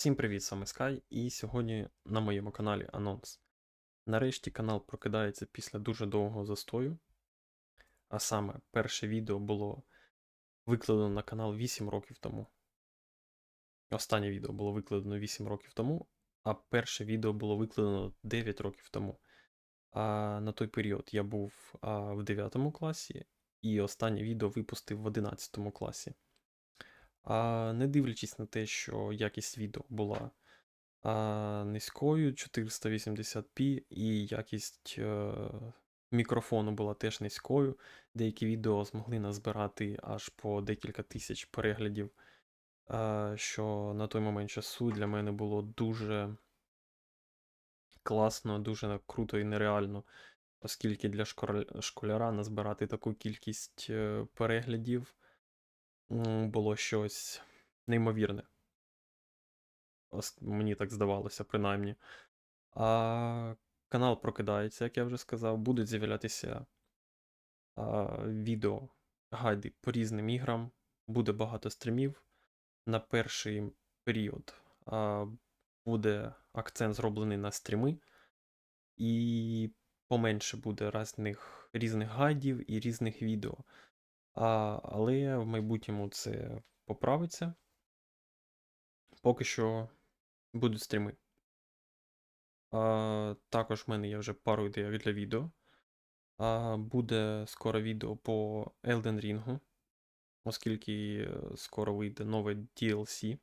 Всім привіт, саме Sky, і сьогодні на моєму каналі анонс. Нарешті канал прокидається після дуже довгого застою. А саме, перше відео було викладено на канал 8 років тому. Останнє відео було викладено 8 років тому, а перше відео було викладено 9 років тому. А на той період я був а, в 9 класі, і останнє відео випустив в 11 класі. А не дивлячись на те, що якість відео була а, низькою 480p, і якість е, мікрофону була теж низькою. Деякі відео змогли назбирати аж по декілька тисяч переглядів, а, що на той момент часу для мене було дуже класно, дуже круто і нереально, оскільки для школяра назбирати таку кількість е, переглядів було щось неймовірне. Мені так здавалося, принаймні. А канал прокидається, як я вже сказав. Будуть з'являтися а, відео, гайди по різним іграм. Буде багато стрімів. На перший період а, буде акцент зроблений на стріми, і поменше буде різних, різних гайдів і різних відео. А, але в майбутньому це поправиться. Поки що будуть стріми. А, також в мене є вже пару ідей для відео. А, буде скоро відео по Elden Ring, оскільки е, скоро вийде нове DLC.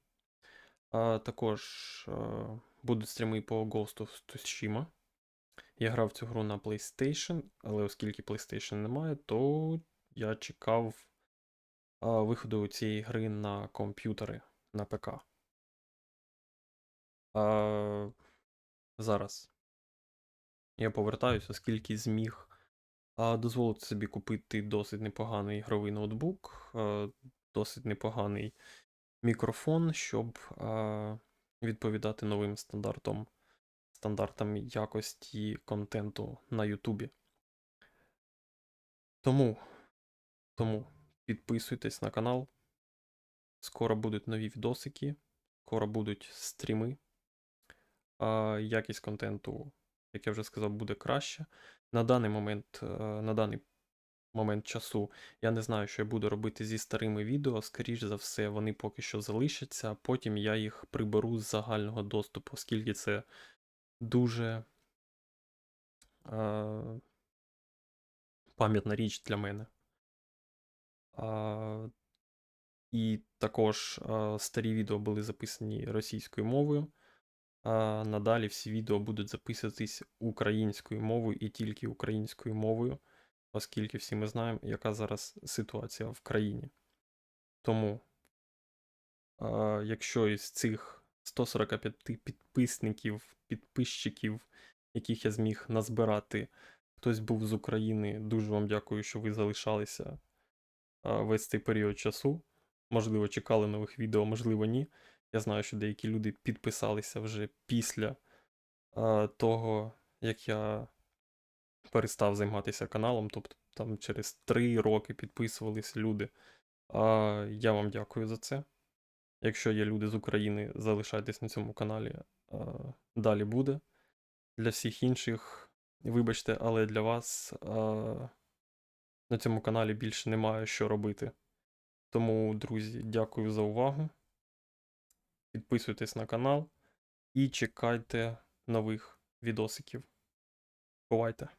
А, також е, будуть стріми по Ghost of Tsushima. Я грав цю гру на PlayStation, але оскільки PlayStation немає, то я чекав а, виходу цієї гри на комп'ютери на ПК. А, зараз я повертаюся, оскільки зміг а, дозволити собі купити досить непоганий ігровий ноутбук, а, досить непоганий мікрофон, щоб а, відповідати новим стандартам, стандартам якості контенту на Ютубі. Тому, тому підписуйтесь на канал. Скоро будуть нові відосики, скоро будуть стріми. А якість контенту, як я вже сказав, буде краще. На даний момент, е, на даний момент часу я не знаю, що я буду робити зі старими відео. Скоріш за все, вони поки що залишаться, а потім я їх приберу з загального доступу, оскільки це дуже е, пам'ятна річ для мене. І також старі відео були записані російською мовою. Надалі всі відео будуть записуватись українською мовою і тільки українською мовою, оскільки всі ми знаємо, яка зараз ситуація в країні. Тому, якщо із цих 145 підписників, підписчиків, яких я зміг назбирати, хтось був з України, дуже вам дякую, що ви залишалися весь цей період часу. Можливо, чекали нових відео, можливо, ні. Я знаю, що деякі люди підписалися вже після а, того, як я перестав займатися каналом, тобто там через три роки підписувалися люди. А, я вам дякую за це. Якщо є люди з України, залишайтесь на цьому каналі. А, далі буде. Для всіх інших, вибачте, але для вас а, на цьому каналі більше немає що робити. Тому, друзі, дякую за увагу. Підписуйтесь на канал і чекайте нових відосиків. Бувайте!